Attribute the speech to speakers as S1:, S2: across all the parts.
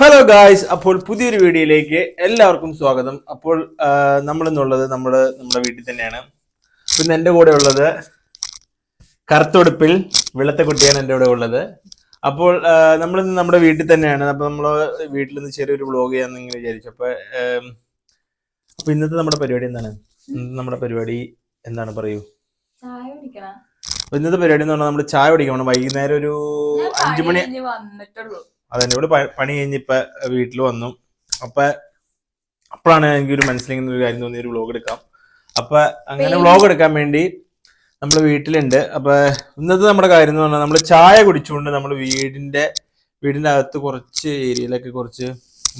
S1: Hello guys അപ്പോൾ പുതിയൊരു വീഡിയോയിലേക്ക് എല്ലാവർക്കും സ്വാഗതം. അപ്പോൾ നമ്മൾ ഇന്നുള്ളത് നമ്മൾ നമ്മുടെ വീട്ടിൽ തന്നെയാണ്. പിന്നെ എന്റെ കൂടെ ഉള്ളത് കറുത്തൊടുപ്പിൽ വെളുത്ത കുട്ടിയാണ് എന്റെ കൂടെ ഉള്ളത്. അപ്പോൾ നമ്മൾ ഇന്ന് നമ്മുടെ വീട്ടിൽ തന്നെയാണ്. അപ്പോൾ നമ്മൾ വീട്ടിൽ നിന്ന് ചെറിയൊരു വ്ളോഗ് ചെയ്യാമെന്ന് ഇങ്ങനെ വിചാരിച്ചു. അപ്പോൾ അപ്പോൾ ഇന്നത്തെ നമ്മുടെ പരിപാടി എന്താണ്? ഇന്നത്തെ നമ്മുടെ പരിപാടി എന്താണ് പറയൂ? ഇന്നത്തെ പരിപാടി എന്ന് പറഞ്ഞാൽ നമ്മൾ ചായ കുടിക്കണം. വൈകുന്നേരം ഒരു അഞ്ചു മണി
S2: വന്നിട്ടുള്ളൂ.
S1: അതെന്നെ ഇവിടെ പണി കഴിഞ്ഞ് ഇപ്പൊ വീട്ടിൽ വന്നു. അപ്പൊ അപ്പോഴാണ് എനിക്കൊരു മനസ്സിലെങ്കിൽ ഒരു കാര്യം തോന്നി ഒരു വ്ളോഗ് എടുക്കാം. അപ്പൊ അങ്ങനെ? വ്ളോഗ് എടുക്കാൻ വേണ്ടി നമ്മൾ വീട്ടിലുണ്ട്. അപ്പൊ ഇന്നത്തെ നമ്മുടെ കാര്യം എന്ന് പറഞ്ഞാൽ നമ്മൾ ചായ കുടിച്ചുകൊണ്ട് നമ്മൾ വീടിന്റെ വീടിന്റെ അകത്ത് കുറച്ച് ഏരിയയിലൊക്കെ കുറച്ച്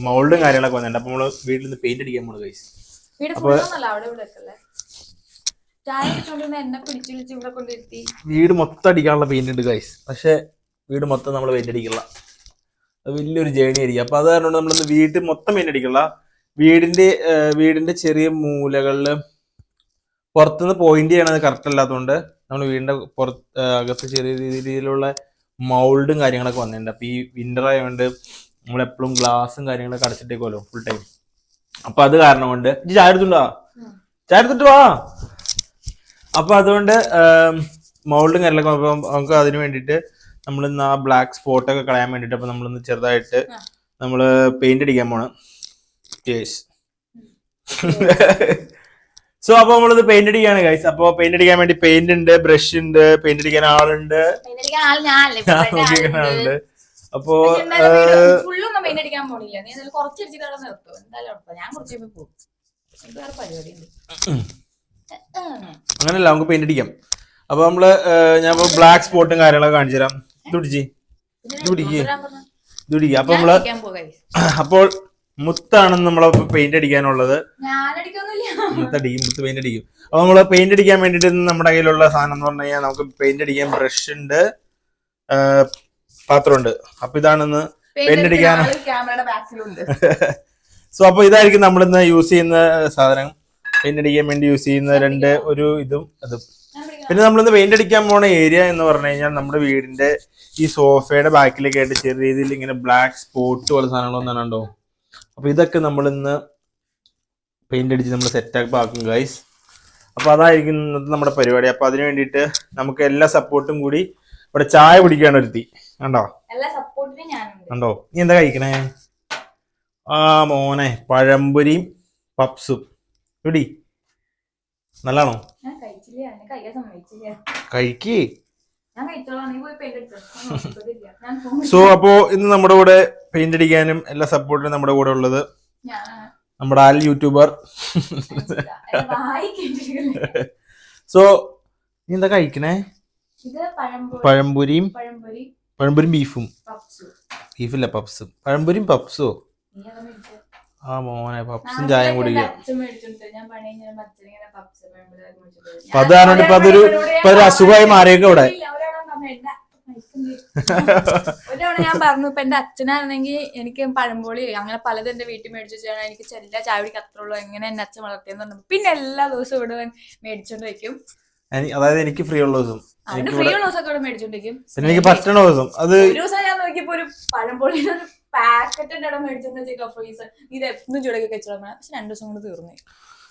S1: മൗൾഡും കാര്യങ്ങളൊക്കെ വന്നിട്ടുണ്ട്. അപ്പൊ നമ്മൾ വീട്ടിൽ നിന്ന് പെയിന്റ് അടിക്കാൻ പോണു കൈസ്
S2: വീട്
S1: അപ്പൊ- വീട് മൊത്തം അടിക്കാനുള്ള പെയിന്റ് ഉണ്ട് ഗൈസ് പക്ഷെ വീട് മൊത്തം നമ്മൾ പെയിന്റ് അടിക്കില്ല. അത് വലിയൊരു ജേണി ആയിരിക്കും. അപ്പൊ അത് കാരണം നമ്മളൊന്ന് വീട്ടിൽ മൊത്തം മീൻ അടിക്കില്ല വീടിന്റെ വീടിന്റെ ചെറിയ മൂലകളിൽ പുറത്തുനിന്ന് പോയിന്റ് ചെയ്യണത് കറക്റ്റ് അല്ലാത്തതുകൊണ്ട് നമ്മൾ വീടിന്റെ പുറത്ത് അകത്ത് ചെറിയ രീതിയിലുള്ള മൗൾഡും കാര്യങ്ങളൊക്കെ വന്നിട്ടുണ്ട്. അപ്പൊ ഈ വിന്റർ ആയതുകൊണ്ട് നമ്മൾ എപ്പോഴും ഗ്ലാസും കാര്യങ്ങളൊക്കെ അടച്ചിട്ടേക്കുമല്ലോ ഫുൾ ടൈം അപ്പൊ അത് കാരണം കൊണ്ട് ചായ എടുത്തുണ്ടോ ചായ എടുത്തിട്ട് വാ. അപ്പൊ അതുകൊണ്ട് മൗൾഡും കാര്യങ്ങളൊക്കെ നമുക്ക് അതിന് വേണ്ടിയിട്ട് നമ്മൾ ഇന്ന് ആ ബ്ലാക്ക് സ്പോട്ട് ഒക്കെ കളയാൻ വേണ്ടിയിട്ട് അപ്പൊ നമ്മളിന്ന് ചെറുതായിട്ട്
S2: നമ്മൾ
S1: നമ്മൾ പെയിന്റ് അടിക്കാൻ പോണം. ചേസ് സോ അപ്പൊ നമ്മളിത് പെയിന്റ് അടിക്കാണ് ഗൈസ് അപ്പൊ പെയിന്റ് അടിക്കാൻ വേണ്ടി പെയിന്റ് ഉണ്ട് ബ്രഷ് ഉണ്ട് പെയിന്റ് അടിക്കാൻ ആളുണ്ട്.
S2: ആളുണ്ട്.
S1: അപ്പോ അങ്ങനെയല്ല നമുക്ക് പെയിന്റ് അടിക്കാം. അപ്പൊ നമ്മൾ ഞാൻ ബ്ലാക്ക് സ്പോട്ടും കാര്യങ്ങളൊക്കെ കാണിച്ചു തരാം അപ്പൊ നമ്മൾ അപ്പോൾ മുത്താണ് നമ്മളെ പെയിന്റ് അടിക്കാനുള്ളത്. മുത്തടിക്കും മുത്ത് പെയിന്റ് അടിക്കും. അപ്പൊ നമ്മൾ പെയിന്റ് അടിക്കാൻ വേണ്ടിട്ട് നമ്മുടെ കയ്യിലുള്ള സാധനം എന്ന് പറഞ്ഞു കഴിഞ്ഞാൽ നമുക്ക് പെയിന്റ് അടിക്കാൻ ബ്രഷ് ഉണ്ട് പാത്രം ഉണ്ട് അപ്പൊ ഇതാണെന്ന് പെയിന്റ് അടിക്കാൻ സോ അപ്പൊ ഇതായിരിക്കും നമ്മൾ ഇന്ന് യൂസ് ചെയ്യുന്ന സാധനം. പെയിന്റ് അടിക്കാൻ വേണ്ടി യൂസ് ചെയ്യുന്ന രണ്ട് ഒരു ഇതും അതും പിന്നെ നമ്മളിന്ന് പെയിന്റ് അടിക്കാൻ പോണ ഏരിയ എന്ന് പറഞ്ഞു കഴിഞ്ഞാൽ നമ്മുടെ വീടിന്റെ ഈ സോഫയുടെ ബാക്കിലൊക്കെ ആയിട്ട് ചെറിയ രീതിയിൽ ഇങ്ങനെ ബ്ലാക്ക് സ്പോട്ട് പോലെ സാധനങ്ങളൊന്നും ഉണ്ടോ? അപ്പൊ ഇതൊക്കെ നമ്മളിന്ന് പെയിന്റ് അടിച്ച് നമ്മൾ സെറ്റ് ആക്കി ഗൈസ് അപ്പൊ അതായിരിക്കും ഇന്നത്തെ നമ്മുടെ പരിപാടി. അപ്പൊ അതിന് വേണ്ടിയിട്ട് നമുക്ക് എല്ലാ സപ്പോർട്ടും കൂടി ഇവിടെ ചായ കുടിക്കാണ് ഒരുത്തി. കണ്ടോ? കണ്ടോ? നീ എന്താ കഴിക്കണേ? ആ മോനെ പഴംപൊരിയും പപ്സും. എടി നല്ലാണോ കഴിക്കേ. സോ അപ്പോ ഇന്ന് നമ്മുടെ കൂടെ പെയിന്റ് അടിക്കാനും എല്ലാ സപ്പോർട്ടിനും നമ്മുടെ കൂടെ ഉള്ളത് നമ്മുടെ ആൽ യൂട്യൂബർ സോ നീ എന്താ കഴിക്കണേ? പഴംപൊരിയും
S2: പഴംപൊരി.
S1: പഴംപൊരിയും ബീഫും ബീഫില്ല പപ്സും. പഴംപൊരിയും പപ്സോ? ആ മോനെ പപ്സും ചായയും കുടിക്കുക
S2: ഒക്കെ.
S1: അപ്പൊ അത് കാരണം ഇപ്പൊ അതൊരു- ഇപ്പൊ ഒരു അസുഖമായി മാറിയൊക്കെ ഇവിടെ.
S2: ഇല്ല, ഒരാളോട് പറഞ്ഞു, എന്റെ ഒരു തവണ ഞാൻ പറഞ്ഞു ഇപ്പൊ എന്റെ അച്ഛനാണെങ്കിൽ എനിക്ക് പഴംപൊളി അങ്ങനെ പലതും എന്റെ വീട്ടിൽ മേടിച്ചു വെച്ചാൽ എനിക്ക് ചെല്ല ചായ കുടിക്ക് അത്ര ഉള്ളൂ എങ്ങനെ എന്നെ അച്ഛൻ വളർത്തിയെന്ന് പറഞ്ഞു പിന്നെ എല്ലാ ദിവസവും ഇവിടെ മേടിച്ചോണ്ട് വെക്കും
S1: അതായത് എനിക്ക് ഫ്രീ ഉള്ള ദിവസം
S2: ഫ്രീ
S1: ഇവിടെ
S2: ഉള്ള ദിവസം ഇവിടെ മേടിച്ചോണ്ട് വെക്കും
S1: പിന്നെ എനിക്ക് പറ്റണ ദിവസം അത്
S2: ഒരു ദിവസം ഞാൻ നോക്കിയപ്പോ ഒരു പഴംപൊളിയുടെ ഒരു പാക്കറ്റിന്റെ ഇടം മേടിച്ചോണ്ട് വെച്ചേക്കാം ഫ്രീസർ ഇത് എന്നും ചൂടൊക്കെ വെച്ചോളാം പക്ഷെ രണ്ടു ദിവസം കൊണ്ട് തീർന്നു.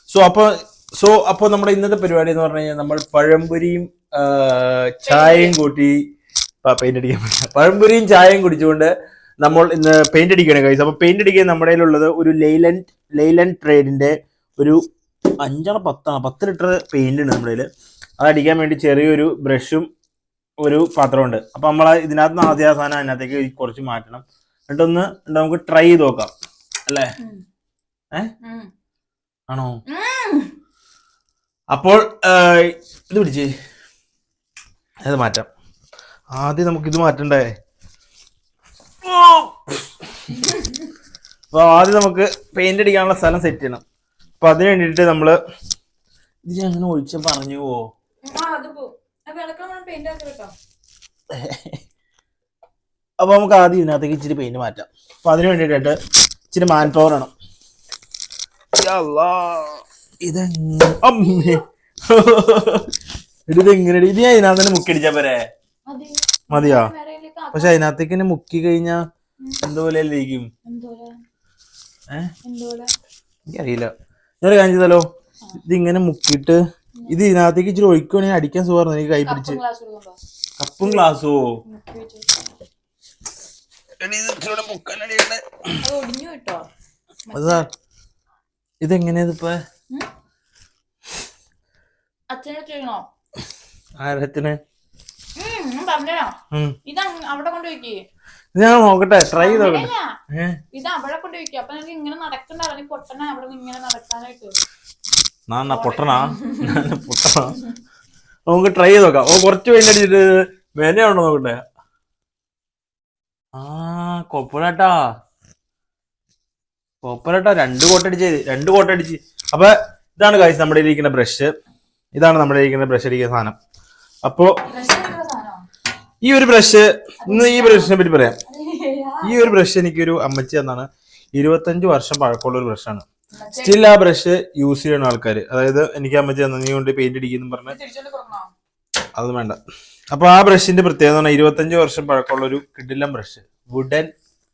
S1: സോ അപ്പൊ സോ അപ്പൊ നമ്മുടെ ഇന്നത്തെ പരിപാടി എന്ന് പറഞ്ഞു കഴിഞ്ഞാൽ നമ്മൾ പഴംപുരിയും ചായയും കൂട്ടി പെയിന്റ് അടിക്കാൻ പറ്റില്ല. പഴംപുരിയും ചായയും കുടിച്ചുകൊണ്ട് നമ്മൾ ഇന്ന് പെയിന്റ് അടിക്കുകയാണ് കഴിച്ചത് അപ്പൊ പെയിന്റ് അടിക്കാൻ നമ്മുടെ ഉള്ളത് ഒരു ലെയ്ലൻ ലെയ്ലൻ ട്രേഡിന്റെ ഒരു അഞ്ചാണ് പത്താണ് പത്ത് ലിറ്റർ പെയിന്റ് ഉണ്ട് നമ്മുടെ കയ്യിൽ അത് അടിക്കാൻ വേണ്ടി ചെറിയൊരു ബ്രഷും ഒരു പാത്രമുണ്ട് അപ്പൊ നമ്മൾ ഇതിനകത്ത് നിന്ന് ആദ്യ സാധനം അതിനകത്തേക്ക് കുറച്ച് മാറ്റണം. എന്നിട്ടൊന്ന് നമുക്ക് ട്രൈ ചെയ്ത് നോക്കാം. അല്ലേ? ആണോ? അപ്പോൾ ഇത് പിടിച്ച്. അത് മാറ്റാം. ആദ്യം നമുക്ക് ഇത് മാറ്റണ്ടേ? അപ്പൊ ആദ്യം നമുക്ക് പെയിന്റ് അടിക്കാനുള്ള സ്ഥലം സെറ്റ് ചെയ്യണം. അപ്പൊ അതിന് വേണ്ടിയിട്ട് നമ്മൾ ഇത് ഞാൻ അങ്ങനെ ഒഴിച്ച പറഞ്ഞു പോവോ അപ്പൊ നമുക്ക് ആദ്യം ഇതിനകത്തേക്ക് ഇച്ചിരി പെയിന്റ് മാറ്റാം. അപ്പൊ അതിന് വേണ്ടിയിട്ട് ഇച്ചിരി മാൻ പവർ ആണ് ഇതെങ്ങനെ അമ്മേ. ഇതെങ്ങനെ ഇത് ഞാൻ ഇതിനകത്ത് തന്നെ മുക്കിടിച്ചാ പോരെ?
S2: മതി.
S1: മതിയോ. പക്ഷെ അതിനകത്തേക്ക് തന്നെ മുക്കി കഴിഞ്ഞാ എന്തുപോലെ ഇരിക്കും? എനിക്കറിയില്ല. ഞാൻ കാര്യം ചെയ്താലോ? ഇതിങ്ങനെ മുക്കിട്ട് മുക്കിയിട്ട് ഇത് ഇതിനകത്തേക്ക് ഇച്ചിരി ഒഴിക്കുവാണെങ്കിൽ അടിക്കാൻ സുഖമായിരുന്നു. എനിക്ക് കൈ പിടിച്ച്.
S2: കപ്പും
S1: ഗ്ലാസ്സോ അത് ഇതെങ്ങനെയാ ആരത്തിന് ഞാൻ നോക്കട്ടെ ട്രൈ ചെയ്ത് നോക്കട്ടെ.
S2: ഇത് അവിടെ കൊണ്ട് വെക്കുക അപ്പൊ നിനക്ക് ഇങ്ങനെ അവിടെ നടക്കാനായിട്ട്.
S1: നാ പൊട്ടണാ ഞാൻ പൊട്ടണാ നമുക്ക് ട്രൈ ചെയ്ത് നോക്കാം. ഓ കുറച്ച് പെയിന്റ് അടിച്ചിട്ട് വേനയാണോ നോക്കട്ടെ. ആ കൊപ്പരാട്ടാ കൊപ്പരാട്ടാ രണ്ട് കോട്ടടിച്ച് രണ്ട് കോട്ടടിച്ച് അപ്പൊ ഇതാണ് കാഴ്ച നമ്മുടെ ഇരിക്കുന്ന ബ്രഷ് ഇതാണ് നമ്മുടെ ഇരിക്കുന്ന ബ്രഷ് അടിക്കുന്ന സാധനം. അപ്പോ ഈ ഒരു ബ്രഷ് ഇന്ന് ഈ ബ്രഷിനെ പറ്റി പറയാം. ഈ ഒരു ബ്രഷ് എനിക്കൊരു അമ്മച്ചി എന്നാണ് ഇരുപത്തഞ്ച് വർഷം പഴക്കമുള്ള ഒരു ബ്രഷാണ് സ്റ്റിൽ ആ ബ്രഷ് യൂസ് ചെയ്യുന്ന ആൾക്കാർ അതായത് എനിക്ക് അമ്മച്ചി നന്ദി കൊണ്ട് പെയിന്റ് അടിക്കുന്നു പറഞ്ഞ്
S2: അതൊന്നും
S1: അത് വേണ്ട. അപ്പൊ ആ ബ്രഷിന്റെ പ്രത്യേകത എന്ന് പറഞ്ഞാൽ ഇരുപത്തഞ്ച് വർഷം പഴക്കമുള്ള ഒരു കിഡിലം ബ്രഷ് വുഡൻ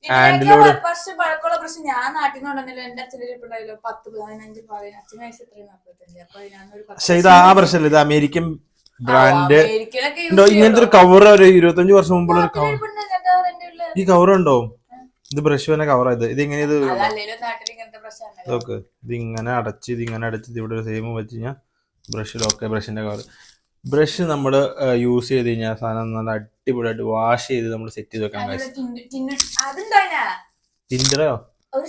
S1: ഹാൻഡിലോട്
S2: കുറച്ച് പഴക്കമുള്ള പ്രശ്നം ഞാൻ നാട്ടിൽ നിന്ന് കൊണ്ടുവന്നില്ല. എന്റെ അച്ഛന്റെ ഇരിപ്പുണ്ടായല്ലോ പത്ത് പതിനഞ്ച് പതിനഞ്ച് അച്ഛൻ വയസ്സ് എത്രയും നാൽപ്പത്തഞ്ച് അപ്പൊ ഞാനൊരു
S1: പക്ഷെ ഇത് ആ പ്രശ്നമില്ല ഇത് അമേരിക്കൻ ബ്രാൻഡ് ഇങ്ങനത്തെ ഒരു കവർ ഒരു ഇരുപത്തഞ്ച് വർഷം മുമ്പുള്ള ഒരു കവർ. ഈ കവർ ഉണ്ടോ? ഇത് ബ്രഷ് തന്നെ കവർ ആയത് ഇത്. ഇങ്ങനെ ഇത് ഇത് ഇങ്ങനെ അടച്ച് ഇത് ഇങ്ങനെ അടച്ച് ഇത് ഇവിടെ ഒരു സെയിം വെച്ച് കഴിഞ്ഞാൽ ബ്രഷിൽ ഓക്കെ ബ്രഷിന്റെ കവർ ബ്രഷ് നമ്മൾ യൂസ് ചെയ്ത് കഴിഞ്ഞാൽ സാധനം നല്ല അടിപൊളിയായിട്ട് വാഷ് ചെയ്ത് നമ്മൾ സെറ്റ് ചെയ്ത് വെക്കാൻ? തിന്റെയോ
S2: ഒരു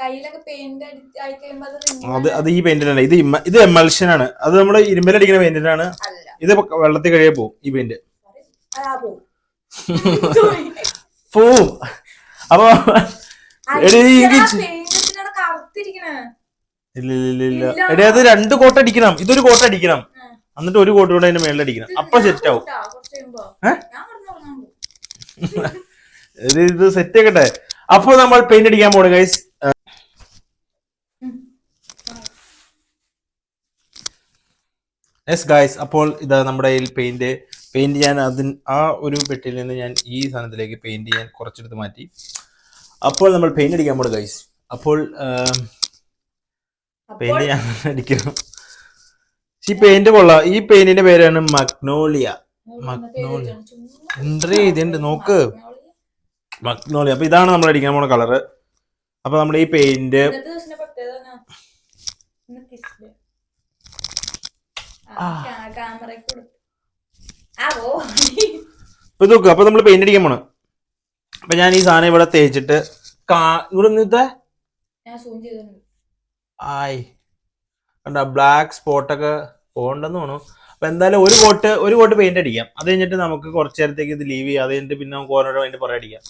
S2: കയ്യിലൊക്കെ പെയിന്റ് ആയി കഴിയുമ്പോൾ അത്
S1: അത് ഈ പെയിന്റിനല്ല ഇത് ഇത് എമൽഷൻ ആണ്. അത് നമ്മുടെ ഇരുമ്പലടിക്കുന്ന പെയിന്റിനാണ് ഇത് വെള്ളത്തിൽ കഴിയാൻ പോവും ഈ പെയിന്റ്
S2: പോവും.
S1: അപ്പൊ ഇല്ല ഇല്ല ഇല്ല. എടി അത് രണ്ട് കോട്ട് അടിക്കണം. ഇതൊരു കോട്ട് അടിക്കണം. എന്നിട്ട് ഒരു കോട്ട് കൂടെ അതിന്റെ മേളിൽ അടിക്കണം അപ്പൊ സെറ്റ് ആവും. ഇത് സെറ്റ് ആക്കട്ടെ. അപ്പൊ നമ്മൾ പെയിന്റ് അടിക്കാൻ പോണു ഗൈസ്. യെസ് ഗൈസ് അപ്പോൾ ഇതാ നമ്മുടെ കയ്യിൽ പെയിന്റ് പെയിന്റ് ഞാൻ അതിന് ആ ഒരു പെട്ടിയിൽ നിന്ന് ഞാൻ ഈ സാധനത്തിലേക്ക് പെയിന്റ് ഞാൻ കുറച്ചെടുത്ത് മാറ്റി. അപ്പോൾ നമ്മൾ പെയിന്റ് അടിക്കാൻ പോണു ഗൈസ് അപ്പോൾ പെയിന്റ് ഞാൻ അടിക്കണം. ഈ പെയിന്റ് കൊള്ളാം. ഈ പെയിന്റിന്റെ പേരാണ് മഗ്നോളിയ
S2: മഗ്നോളിയ
S1: എൻട്രി ചെയ്തിട്ടുണ്ട്. നോക്ക്.
S2: മഗ്നോളിയ.
S1: അപ്പൊ ഇതാണ് നമ്മൾ അടിക്കാൻ പോണ കളറ് അപ്പൊ നമ്മൾ ഈ പെയിന്റ്. ഇപ്പൊ ഇത് നോക്ക്. അപ്പൊ നമ്മൾ പെയിന്റ് അടിക്കാൻ പോണ്. അപ്പൊ ഞാൻ ഈ സാധനം ഇവിടെ തേച്ചിട്ട് ഇവിടെ നിന്നത്തെ ആയി. കണ്ട ബ്ലാക്ക് സ്പോട്ടൊക്കെ പോകണ്ടെന്ന് തോന്നുന്നു. അപ്പൊ എന്തായാലും ഒരു കോട്ട് ഒരു കോട്ട് പെയിന്റ് അടിക്കാം. അത് കഴിഞ്ഞിട്ട് നമുക്ക് കുറച്ച് നേരത്തേക്ക് ഇത് ലീവ് ചെയ്യാം. അത് കഴിഞ്ഞിട്ട് പിന്നെ നമുക്ക് ഓരോരോ അതിന്റെ പുറകെ അടിക്കാം.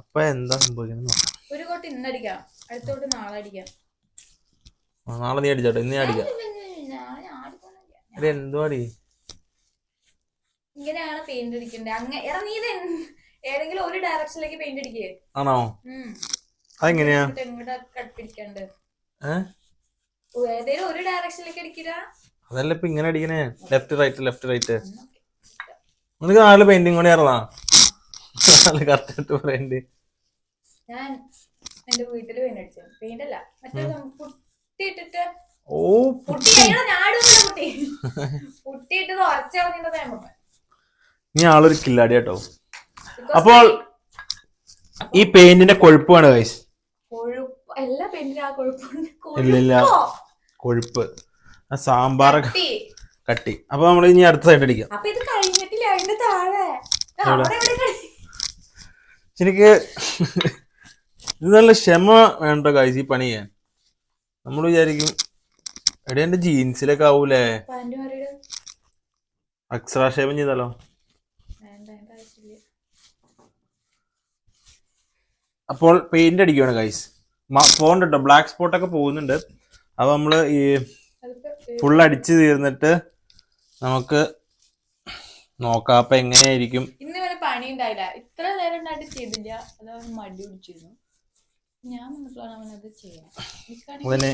S1: അപ്പൊ എന്താ സംഭവിക്കുന്നത്
S2: ഒരു കോട്ട് ഇന്ന് അടിക്കാം. അടുത്തോട്ട് നാളെ അടിക്കാം.
S1: നാളെ നീ അടിച്ചോട്ടെ. ഇന്ന് അടിക്കാം. എന്തോ അടി?
S2: ഇങ്ങനെയാണ് പെയിന്റ് അടിക്കണ്ടേ? അങ്ങനെ എടാ നീ ഏതെങ്കിലും ഒരു ഡയറക്ഷനിലേക്ക് പെയിന്റ് അടിക്കേ.
S1: ആണോ? അതെങ്ങനെയാ?
S2: എങ്ങോട്ടാ കടുപ്പിടിക്കണ്ട്
S1: ഏഹ്
S2: ഏതെങ്കിലും ഒരു ഡയറക്ഷനിലേക്ക് അടിക്കില്ല.
S1: അതല്ല ഇപ്പൊ ഇങ്ങനെ അടിക്കണേ. ലെഫ്റ്റ് റൈറ്റ് ലെഫ്റ്റ് റൈറ്റ് നിനക്ക് നാല് പെയിന്റിങ് കൂടി അറിയാം നാല് കറക്റ്റ് പെയിന്റ്
S2: ഞാൻ എന്റെ വീട്ടിൽ പെയിന്റ് അടിച്ചു. പെയിന്റ് അല്ല മറ്റേ സം- പുട്ടി ഇട്ടിട്ട്
S1: ഓ
S2: പുട്ടി അയ്യോ, ഞാടുന്നില്ല പുട്ടി പുട്ടി ഇട്ടത് ഉറച്ചറിഞ്ഞിട്ട് തേമ്പ
S1: നീ ആളൊരു കില്ലാടി കേട്ടോ. അപ്പോൾ ഈ പെയിന്റിന്റെ കൊഴുപ്പാണ് ഗൈസ്
S2: എല്ലാ പെയിന്റിനും ആ കൊഴുപ്പുണ്ട്.
S1: ഇല്ല, ഇല്ല.
S2: കൊഴുപ്പോ?
S1: സാമ്പാർ
S2: കട്ടി.
S1: അപ്പൊ നമ്മൾ ഇനി അടുത്ത സൈഡ് അടിക്കാം. എനിക്ക് ഇത് നല്ല ക്ഷമ വേണ്ട കാഴ്ച ഈ പണി ചെയ്യാൻ. നമ്മൾ വിചാരിക്കും എടി എന്റെ ജീൻസിലൊക്കെ ആവൂലേ. അക്ഷരാക്ഷേപം ചെയ്താലോ? അപ്പോൾ പെയിന്റ് അടിക്കുകയാണ് ഗൈസ് പോകണ്ട ബ്ലാക്ക് സ്പോട്ടൊക്കെ പോകുന്നുണ്ട്. അപ്പൊ നമ്മൾ ഈ ഫുൾ അടിച്ച് തീർന്നിട്ട് നമുക്ക് നോക്കാം. അപ്പൊ എങ്ങനെയായിരിക്കും?
S2: ഇന്ന് വരെ പണി ഉണ്ടായില്ല. ഇത്ര നേരം ഉണ്ടായിട്ട് ചെയ്തില്ല. അത് മടി പിടിച്ചിരുന്നു. ഞാൻ വന്നപ്പോഴാണ് അവൻ അത് ചെയ്യണം
S1: അതിന്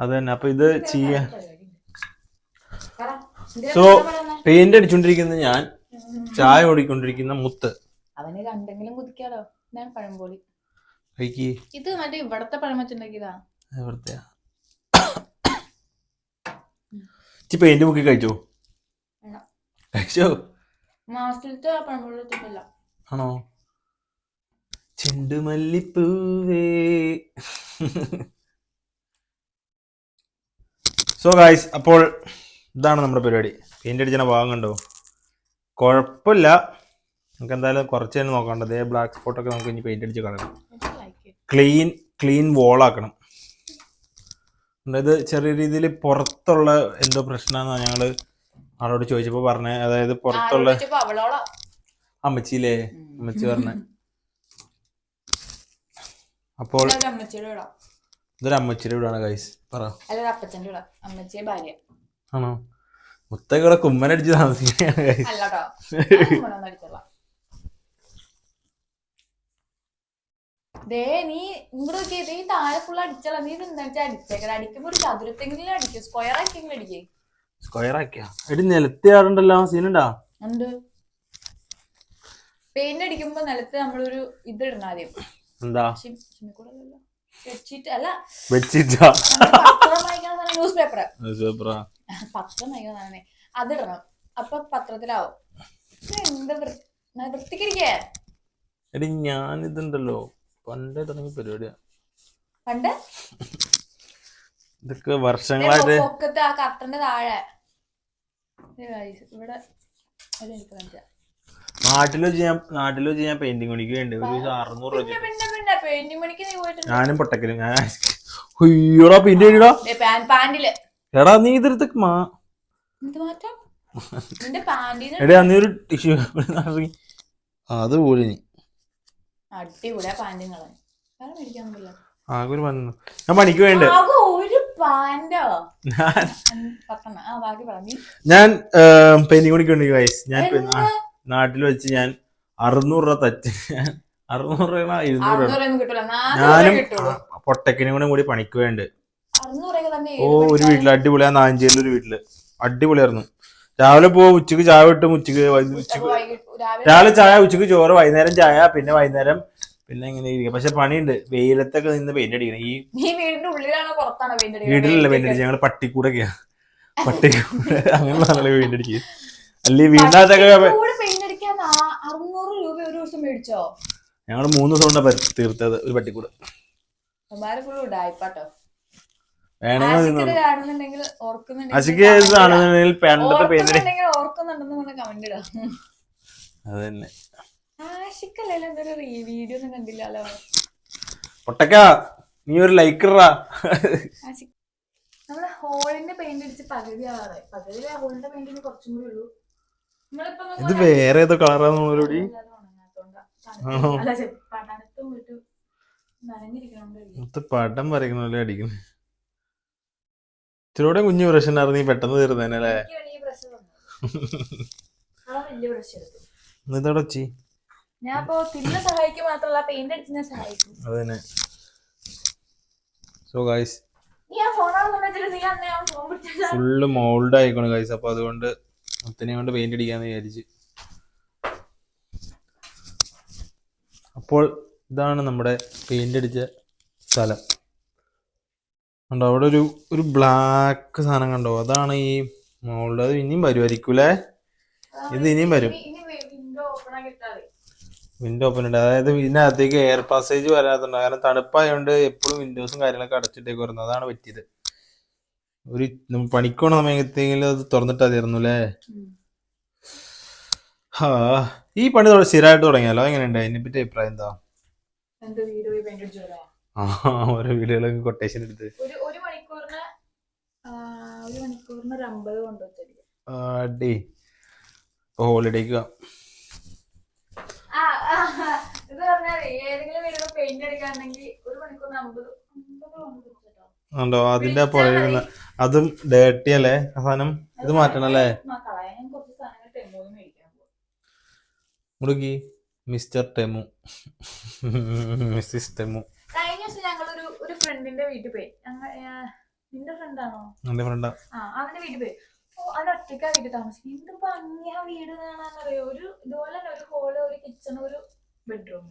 S1: അത് തന്നെ. അപ്പൊ ഇത് ചെയ്യാ സോ പെയിന്റ് അടിച്ചോണ്ടിരിക്കുന്ന ഞാൻ ചായ ഓടിക്കൊണ്ടിരിക്കുന്ന മുത്ത്.
S2: അവന് കണ്ടെങ്കിലും കുതിക്കാലോ. ഞാൻ പഴംപോളി ഇത് മറ്റേ ഇവിടത്തെ പഴം വെച്ചുണ്ടാക്കിയതാ
S1: എവിടുത്തെ ഇച്ചി പെയിന്റ് മുക്കി കഴിച്ചോ. കഴിച്ചോ?
S2: മാസത്തിലത്തെ
S1: ആണോ? ചെണ്ടുമല്ലിപ്പൂവേ. സോ ഗായ്സ് അപ്പോൾ ഇതാണ് നമ്മുടെ പരിപാടി. പെയിന്റ് അടിച്ച ഭാഗം കണ്ടോ? കുഴപ്പമില്ല. നമുക്ക് എന്തായാലും കുറച്ച് തന്നെ നോക്കണ്ട അതേ ബ്ലാക്ക് സ്പോട്ടൊക്കെ നമുക്ക് ഇനി പെയിന്റ് അടിച്ച് കളയണം
S2: ക്ലീൻ
S1: ക്ലീൻ ക്ലീൻ വോളാക്കണം അതായത് ചെറിയ രീതിയിൽ പുറത്തുള്ള എന്തോ പ്രശ്നമാണെന്നാണ് ഞങ്ങൾ ആളോട് ചോദിച്ചപ്പോ പറഞ്ഞ. അതായത് പുറത്തുള്ള
S2: അമ്മച്ചിലേ
S1: അമ്മച്ചിയില്ലേ? അമ്മച്ചി പറഞ്ഞ. അപ്പോൾ ഇതൊരു അമ്മച്ചിയുടെ വീടാണ് ഗൈസ് പറ. ആണോ? മുത്തൊക്കെ ഇവിടെ കുമ്മനടിച്ച് താമസിക്കുകയാണ് ഗൈസ്
S2: ദേ നീ ഇങ്ങോട്ട് നോക്കിയേ ദേ താഴെ ഫുൾ അടിച്ചല്ല നീ നിന്നിട്ട് എന്താ അടിച്ചേക്കട അടിക്കുമ്പോ ഒരു ചതുരത്തെങ്കിലും അടിക്കും സ്ക്വയർ ആക്കിയെങ്കിലും അടിക്കേ.
S1: സ്ക്വയർ ആക്കിയാ? എടി നിലത്തി ആടുണ്ടല്ലോ സീനുണ്ടാ
S2: ഉണ്ട് പെയിന്റ് അടിക്കുമ്പോ നിലത്ത് നമ്മളൊരു ഇത് ഇടണം ആദ്യം.
S1: എന്താ?
S2: ബെഡ്ഷീറ്റ് അല്ല. നമ്മൾ പത്രം വായിക്കണ ന്യൂസ് പേപ്പർ
S1: സൂപ്പറാ
S2: പത്രം അത് അതിടണം അപ്പൊ പത്രത്തിലാവും. എന്താ ന- വൃത്തിക്കിരിക്കേ
S1: എടി ഞാൻ ഇതുണ്ടല്ലോ പണ്ടേ തുടങ്ങിയ പരിപാടിയാ.
S2: പണ്ട്?
S1: ഇതൊക്കെ വർഷങ്ങളായിട്ട്
S2: പൊക്കത്ത് ആ കട്ടന്റെ താഴെ. ഇവിടെ അത് എനിക്ക്.
S1: നാട്ടിൽ വെച്ച് ഞാൻ നാട്ടിൽ വെച്ച് ഞാൻ പെയിന്റിങ് പണിക്ക് വേണ്ടി ഒരു ദിവസം അറുന്നൂറ് രൂപ
S2: പിന്നെ പിന്നെ പിന്നെ പെയിന്റിംഗ് പണിക്ക് നീ പോയിട്ടുണ്ട്.
S1: ഞാനും പൊട്ടക്കലും. ഞാൻ അയ്യോടാ പെയിന്റ് അടിടാ
S2: ദേ, പാൻ- പാന്റിൽ.
S1: എടാ നീ ഇതെടുത്ത് മാ.
S2: എന്ത് മാറ്റം? നിന്റെ
S1: എടാ നീ ഒരു ടിഷ്യൂ അത് പോലെ ഇനി.
S2: അടിപൊളിയാ പാന്റുകളെ. വേറെ മേടിക്കാൻ പറ്റില്ല.
S1: ആകെ ഒരു പന്നു ഞാൻ പണിക്ക് വേണ്ട
S2: ആകെ ഒരു
S1: ഞാൻ
S2: പത്തെണ്ണം. ആ ബാക്കി പറ
S1: ഞാൻ ഗൈസ് ഞാൻ ഇപ്പൊ നാ- നാട്ടിൽ വെച്ച് ഞാൻ അറുന്നൂറ് രൂപ തച്ച്. അറുന്നൂറ് രൂപ ഇരുന്നൂറ് രൂപ?
S2: അറുന്നൂറൊന്നും കിട്ടൂല. നാനൂറ്
S1: ഞാനും
S2: കിട്ടുള്ളൂ.
S1: പൊട്ടക്കിനും കൂടെ കൂടി പണിക്ക് വേണ്ട
S2: അറുന്നൂറൊക്കെ തന്നെ
S1: ഓ
S2: ഏത്
S1: ഒരു വീട്ടിൽ അടിപൊളിയാ നാഞ്ചേരിൽ ഒരു വീട്ടിൽ. അടിപൊളിയായിരുന്നു. രാവിലെ പോവും ഉച്ചയ്ക്ക് ചായ വിട്ടും ഉച്ചയ്ക്ക്
S2: ഉച്ചയ്ക്ക് രാവിലെ
S1: ചായ ഉച്ചയ്ക്ക് ചോറ് വൈകുന്നേരം ചായ പിന്നെ വൈകുന്നേരം പിന്നെ ഇങ്ങനെ ഇരിക്കും. പക്ഷെ പണിയുണ്ട്. വെയിലത്തൊക്കെ നിന്ന് പെയിന്റ് അടിക്കണം. ഈ വീട്ടിലല്ല പെയിന്റ് അടിക്കുക ഞങ്ങൾ പട്ടിക്കൂടൊക്കെയാ. പട്ടിക്കൂടെ അങ്ങനെയുള്ള പെയിന്റ് അടിക്കുക അല്ലെ വീടിനകത്തൊക്കെ ഞങ്ങൾ മൂന്ന് ദിവസം കൊണ്ടാ പരി- തീർത്തത് ഒരു പട്ടിക്കൂടെ.
S2: ഇടായിപ്പാട്ടോ
S1: വേണമെങ്കിൽ
S2: കാണുന്നുണ്ടെങ്കിൽ
S1: പണ്ടത്തെ
S2: പേര്.
S1: അത് തന്നെ പൊട്ടക്ക നീ ഒരു ലൈക്കറാ
S2: നമ്മൾ ഹോളിന്റെ പെയിന്റ് അടിച്ച് പകുതി ആവാതെ. പകുതി ഹോളിന്റെ പെയിന്റിന് കുറച്ചും കൂടി ഉള്ളൂ
S1: ഇത് വേറെ ഏതോ കളറാണ്
S2: നമ്മളോടി പടം
S1: വരയ്ക്കണല്ലേ
S2: അല്ല, ചെ- തണുത്ത് പോയിട്ട് നനഞ്ഞിരിക്കണോണ്ടായിരിക്കും.
S1: മൊത്തം പടം വരയ്ക്കുന്നല്ലേ അടിക്കുന്നു ഇച്ചിരൂടെ കുഞ്ഞു പ്രശ്നം നീ പെട്ടെന്ന് തീർന്നേനല്ലേ. ഇതോടെ വെച്ചി?
S2: ഞാൻ മാത്രമല്ല പെയിന്റ് അടിച്ച് ഞാൻ സഹായിക്കും.
S1: അതന്നെ. സോ ഗൈസ് ഫുള്ള് മോൾഡ് ആയിക്കോണ് ഗൈസ് അപ്പൊ അതുകൊണ്ട് അത്തനെ കൊണ്ട് പെയിന്റ് അടിക്കാന്ന് വിചാരിച്ച്. അപ്പോൾ ഇതാണ് നമ്മുടെ പെയിന്റ് അടിച്ച സ്ഥലം. കണ്ടോ അവിടെ ഒരു ഒരു ബ്ലാക്ക് സാധനം കണ്ടോ? അതാണ് ഈ മോളുടെ അത് ഇനിയും വരുമായിരിക്കൂലേ ഇത് ഇനിയും വരും.
S2: വിൻഡോ ഓപ്പൺ
S1: ഉണ്ട്. അതായത് ഇതിനകത്തേക്ക് എയർ പാസേജ് വരാത്തുണ്ട് കാരണം തണുപ്പായതുകൊണ്ട് എപ്പോഴും വിൻഡോസും കാര്യങ്ങളൊക്കെ അടച്ചിട്ടേക്ക് വരുന്നത്. അതാണ് പറ്റിയത്. ഒരു പണിക്കോണ സമയത്തെങ്കിലും അത് തുറന്നിട്ടാ തീർന്നു അല്ലേ ഹാ ഈ പണി സ്ഥിരമായിട്ട് തുടങ്ങിയാലോ? എങ്ങനെയുണ്ട്? അതിനെപ്പറ്റി അഭിപ്രായം എന്താ? ഓരോ വീടുകളും കൊട്ടേഷൻ എടുത്ത്
S2: ഒരു ഒരു മണിക്കൂറിന് ഒരു മണിക്കൂറിന് ഒരു അമ്പത് കൊണ്ടുവച്ചിരിക്കും
S1: അടി. ഇപ്പൊ ഹോളിഡേക്ക്
S2: ഇത് പറഞ്ഞാൽ ഏതെങ്കിലും പെയിന്റ് അടിക്കാണെങ്കിൽ ഒരു മണിക്കൂറിന് അമ്പത് അമ്പത് കൊണ്ടുവച്ചിട്ടോ
S1: ഉണ്ടോ അതിന്റെ പുറകിൽ അതും ഡേർട്ടി അല്ലേ? സാധനം? ഇത് മാറ്റണം അല്ലേ? മുടുക്കി. Mister Temu. Mrs Temu.
S2: ദിവസം ഞങ്ങളൊരു ഒരു ഫ്രണ്ടിന്റെ വീട്ടിൽ പോയി. ഞങ്ങൾ നിന്റെ ഫ്രണ്ടാണോ
S1: എന്റെ ഫ്രണ്ടാ
S2: ആ. അവന്റെ വീട്ടിൽ പോയി. ഓ അത് ഒറ്റയ്ക്കാ വീട്ടിൽ താമസിക്കും എന്ത് ആ വീട് കാണാന്നറിയോ? ഒരു ഇതുപോലെ തന്നെ ഒരു ഹോൾ ഒരു കിച്ചൺ ഒരു ബെഡ്റൂം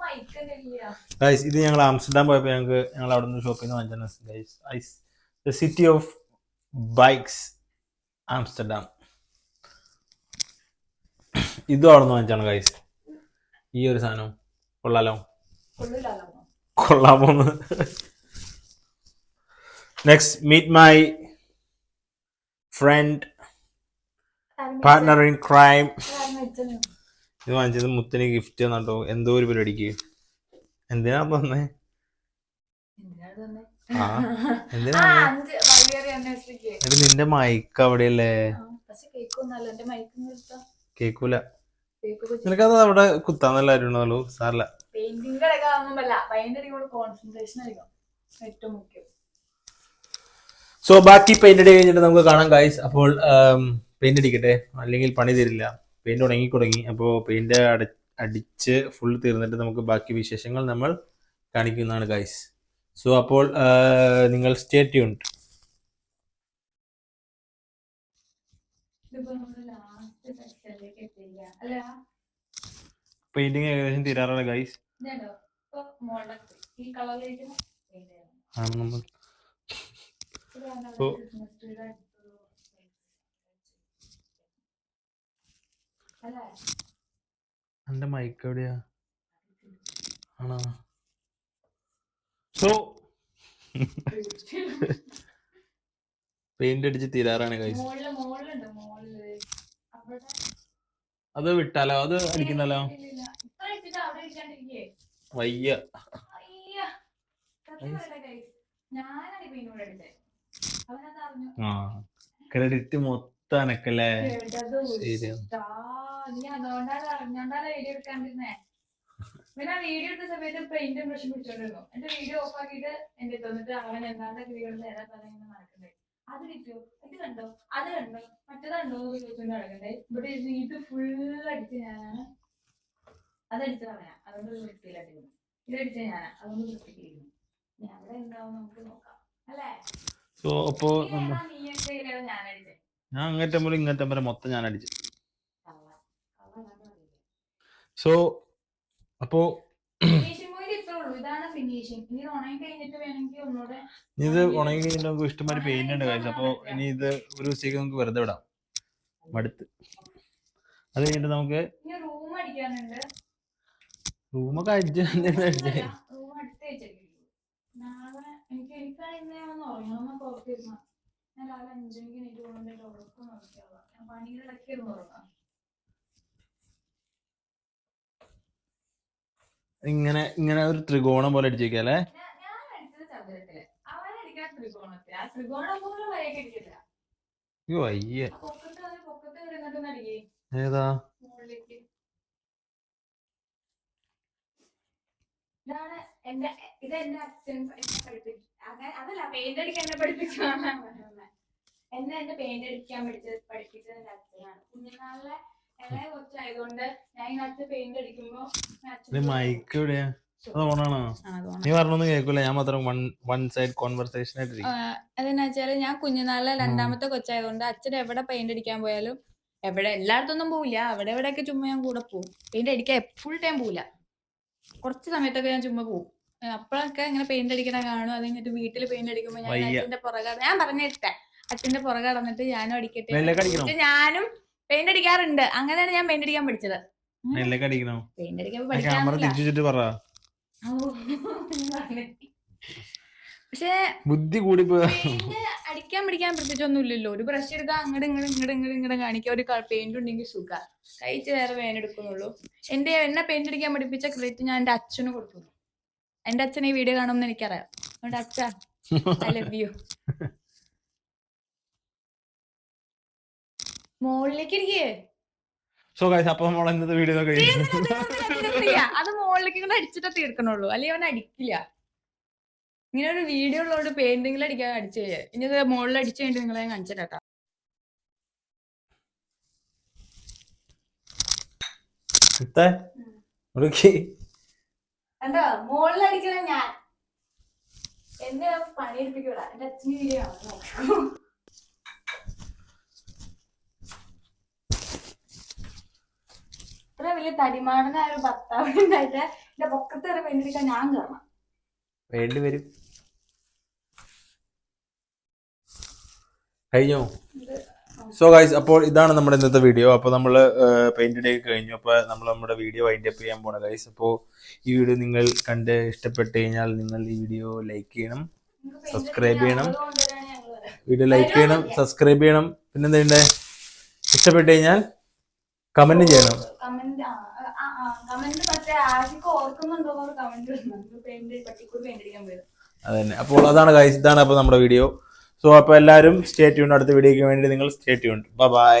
S2: മൈക്കന്നില്ല
S1: ഗൈസ് ഇത് ഞങ്ങൾ ആംസ്റ്റർഡാം പോയപ്പോൾ ഞങ്ങൾക്ക് ഞങ്ങൾ അവിടെ നിന്ന് ഷോപ്പിൽ നിന്ന് വാങ്ങിച്ചാണ് guys is the city of bikes Amsterdam. ഇതും അവിടെ നിന്ന് വാങ്ങിച്ചാണ് ഗൈസ് ഈ ഒരു സാധനം. കൊള്ളാലോ.
S2: കൊള്ളാമോ
S1: കൊള്ളാമോന്ന്. Next meet my friend partner in crime ഇത് വാങ്ങിച്ചത് മുത്തിന് ഗിഫ്റ്റ് തന്നോ എന്തോ ഒരു പരിപാടിക്ക്. എന്തിനാ തന്നെ ആ എന്തിനാ നിന്റെ മൈക്ക് അവിടെയല്ലേ? കേക്കൂല.
S2: കേക്ക്
S1: നിനക്കത് അവിടെ സാറില്ല.
S2: കോൺസെൻട്രേഷൻ ആയിരിക്കും. ഏറ്റവും മുഖ്യം.
S1: സോ ബാക്കി പെയിന്റ് അടി കഴിഞ്ഞിട്ട് നമുക്ക് കാണാം ഗൈസ് അപ്പോൾ പെയിന്റ് അടിക്കട്ടെ അല്ലെങ്കിൽ പണി തരില്ല. പെയിന്റ് ഉണങ്ങി തുടങ്ങി. അപ്പോൾ പെയിന്റ് അടിച്ച് ഫുൾ തീർന്നിട്ട് നമുക്ക് ബാക്കി വിശേഷങ്ങൾ നമ്മൾ കാണിക്കുന്നതാണ് ഗൈസ് സോ അപ്പോൾ നിങ്ങൾ സ്റ്റേ ട്യൂൺഡ്
S2: ഇതിപ്പോ നമ്മൾ ലാസ്റ്റ് സെക്ഷനിലേക്ക് എത്തില്ല അല്ല
S1: പെയിന്റിങ് ഏകദേശം തീരാറാണ് ഗൈസ് എന്റെ മൈക്ക് എവിടെയാ? ആണോ? സോ പെയിന്റ് അടിച്ച് തീരാറാണ് ഗൈസ് അത് വിട്ടാലോ? അത് അടിക്കുന്നല്ലോ? വയ്യ. ആ ക്രെഡിറ്റ് മൊത്തം
S2: അനക്കല്ലേ ശരി പിന്നെ വീഡിയോ എടുത്ത സമയത്ത് പെയിന്റ് ബ്രഷ് പിടിച്ചോണ്ടിരുന്നു. എന്റെ വീഡിയോ ഓഫ് ആക്കിയിട്ട് എന്റെ തന്നിട്ട് അവൻ എന്താണ്ട് വീഡിയോ നേരെ പറയുന്നത് നടക്കണ്ടേ അത് കിട്ടിയോ? ഇത് കണ്ടോ? അത് കണ്ടോ? മറ്റേത് കണ്ടോ എന്ന് ചോദിച്ചുകൊണ്ട് നടക്കണ്ടേ ഇവിടെ ഇത് ഫുൾ അടിച്ച് ഞാനാണ് അതടിച്ച് കളയാം. അതുകൊണ്ട് വൃത്തിയിലടിക്കുന്നു ഇതടിച്ച് ഞാനാ അതുകൊണ്ട് വൃത്തിക്കിരിക്കുന്നു ഞാൻ അവിടെ എന്താവും നമുക്ക് നോക്കാം. അല്ലേ?
S1: സോ അപ്പോ
S2: ഞാൻ
S1: വരെ മൊത്തം ഞാൻ അടിച്ചു. സോ അപ്പോ
S2: ഫിനിഷിംഗ് പോയിന്റ് ഇത്രേ ഉള്ളൂ ഇതാണ് ഫിനിഷിംഗ് ഇനി ഉണങ്ങി കഴിഞ്ഞിട്ട് വേണമെങ്കിൽ ഒന്നുകൂടെ
S1: ഇത് ഉണങ്ങി കഴിഞ്ഞിട്ട് നമുക്ക് ഇഷ്ടംമാതിരി പെയിന്റ് ഉണ്ട് കഴിച്ചു അപ്പോൾ ഇനി ഇത് ഒരു ദിവസത്തേക്ക് നമുക്ക് വെറുതെ വിടാം. മടുത്ത്. അത് കഴിഞ്ഞിട്ട് നമുക്ക്
S2: ഇനി റൂം അടിക്കാനുണ്ട്.
S1: റൂമൊക്കെ അടിച്ച് അടിച്ചേ.
S2: റൂം വെച്ചിരിക്കുന്നു. നാളെ എനിക്ക് എനിക്കാണ് ഇന്ന് ഒന്ന് ഓർത്തിരുന്നു ഞാൻ രാവിലെ അഞ്ചു മണിക്ക് എനിക്ക് കൊണ്ടുപോയി ഉറക്കം നോക്കിയാവാം ഞാൻ പണിയുടെ ഇടയ്ക്ക് ഉറങ്ങാം
S1: ഇങ്ങനെ ഇങ്ങനെ ഒരു ത്രികോണം പോലെ അടിച്ചേക്കാം അല്ലേ? അയ്യോ ഏതാ?
S2: അതല്ല പെയിന്റ് അടിക്കാൻ എന്നെ പഠിപ്പിച്ചതാണ്. എന്നെ എന്റെ പെയിന്റ് അടിക്കാൻ പഠിച്ച പഠിപ്പിച്ചത് എന്റെ അച്ഛനാണ് കുഞ്ഞുനാളിലെ
S1: മൈക്ക് എവിടെയാ? അത് ഓണാണോ
S2: ആ, അത്
S1: നീ പറഞ്ഞൊന്നും കേൾക്കൂല. ഞാൻ മാത്രം വൺ വൺ സൈഡ് കോൺവെർസേഷൻ ആയിട്ട്
S2: ആ, അതെന്നാ വെച്ചാൽ ഞാൻ കുഞ്ഞുനാളിലെ രണ്ടാമത്തെ കൊച്ചായതുകൊണ്ട് അച്ഛൻ എവിടെ പെയിന്റ് അടിക്കാൻ പോയാലും എവിടെ എല്ലായിടത്തൊന്നും പോവില്ല. അവിടെ എവിടെയൊക്കെ ചുമ്മാ ഞാൻ കൂടെ പോകും പെയിന്റ് അടിക്കാൻ ഫുൾ ടൈം പോവില്ല. കുറച്ച് സമയത്തൊക്കെ ഞാൻ ചുമ്മാ പോകും അപ്പോഴൊക്കെ ഇങ്ങനെ പെയിന്റ് അടിക്കണ കാണും. അത് കഴിഞ്ഞിട്ട് വീട്ടിൽ പെയിന്റ് അടിക്കുമ്പോൾ ഞാൻ അച്ഛന്റെ പുറകെ ഞാൻ പറഞ്ഞിട്ടെ അച്ഛന്റെ പുറകെ നടന്നിട്ട് ഞാനും അടിക്കട്ടെ ഞാനും പെയിന്റ് അടിക്കാറുണ്ട്. അങ്ങനെയാണ് ഞാൻ പെയിന്റ് അടിക്കാൻ പഠിച്ചത്.
S1: നെല്ലൊക്കെ അടിക്കണോ?
S2: പെയിന്റ് അടിക്കാൻ
S1: ക്യാമറ തിരിച്ചു പറ.
S2: പക്ഷേ
S1: ബുദ്ധി കൂടി
S2: അടിക്കാൻ പിടിക്കാൻ പ്രത്യേകിച്ചൊന്നും ഇല്ലല്ലോ ഒരു ബ്രഷ് എടുക്കുക അങ്ങോട്ട് ഇങ്ങോട്ട് ഇങ്ങോട്ട് ഇങ്ങോട്ട് ഇങ്ങോട്ട് കാണിക്കുക ഒരു പെയിന്റ് ഉണ്ടെങ്കിൽ സുഖ. കഴിച്ച് വേറെ പെയിന്റ് എടുക്കുന്നുള്ളൂ. എന്റെ എന്നെ പെയിന്റ് അടിക്കാൻ പഠിപ്പിച്ച ക്രെഡിറ്റ് ഞാൻ എന്റെ അച്ഛന് കൊടുക്കുന്നു എന്റെ അച്ഛൻ ഈ വീഡിയോ കാണുമെന്ന് എനിക്കറിയാം. അതുകൊണ്ട് അച്ഛ ഐ ലവ് യു മുകളിലേക്ക് ഇരിക്കേ
S1: സോ ഗൈസ് അപ്പൊ നമ്മൾ ഇന്നത്തെ വീഡിയോ
S2: അത് മോളിലേക്ക് ഇങ്ങനെ അടിച്ചിട്ട് തീർക്കണുള്ളൂ. അല്ലെങ്കിൽ അവൻ അടിക്കില്ല. ഇങ്ങനെ ഒരു വീഡിയോ ഉള്ളതുകൊണ്ട് പെയിന്റിംഗിൽ അടിക്കാൻ അടിച്ചു ഇനി ഇത് മുകളിൽ അടിച്ചു കഴിഞ്ഞിട്ട് നിങ്ങളെ ഞാൻ കാണിച്ചു കണ്ടോ? മുകളിൽ അടിക്കണ ഞാൻ. എന്നെ പണിയെടുപ്പിക്കൂടാ. എന്റെ അച്ഛന് വീഡിയോ ആണ് ഇത്ര വലിയ തടിമാടനായ ഒരു ഭർത്താവ് ഉണ്ടായിട്ട് എന്റെ പൊക്കത്ത് വരെ അടിക്കാൻ ഞാൻ കയറണം
S1: വേണ്ടി വരും. കഴിഞ്ഞോ? സോ ഗൈസ് അപ്പോൾ ഇതാണ് നമ്മുടെ ഇന്നത്തെ വീഡിയോ അപ്പോൾ നമ്മൾ പെയിന്റ് ഡേ കഴിഞ്ഞു. അപ്പോൾ നമ്മൾ നമ്മുടെ വീഡിയോ വൈൻഡ് അപ്പ് ചെയ്യാൻ പോണ ഗൈസ് അപ്പോൾ ഈ വീഡിയോ നിങ്ങൾ കണ്ട് ഇഷ്ടപ്പെട്ട് കഴിഞ്ഞാൽ നിങ്ങൾ ഈ വീഡിയോ ലൈക്ക് ചെയ്യണം സബ്സ്ക്രൈബ് ചെയ്യണം. വീഡിയോ ലൈക്ക് ചെയ്യണം സബ്സ്ക്രൈബ് ചെയ്യണം. പിന്നെന്താ ഇഷ്ടപ്പെട്ട് കഴിഞ്ഞാൽ കമന്റ് ചെയ്യണം.
S2: കമന്റ് കമന്റ് മറ്റേ ആദ്യമൊക്കെ ഓർക്കുന്നുണ്ടോ കമന്റ് പെയിന്റ് പട്ടിക്കൂട് പെയിന്റ് അടിക്കാൻ പോയത്.
S1: അതന്നെ. അപ്പോൾ അതാണ് ഗൈസ് ഇതാണ് അപ്പോൾ നമ്മുടെ വീഡിയോ സോ അപ്പോൾ എല്ലാവരും സ്റ്റേ ട്യൂൺ അടുത്ത വീഡിയോയ്ക്ക് വേണ്ടി നിങ്ങൾ സ്റ്റേ ട്യൂൺ ബൈ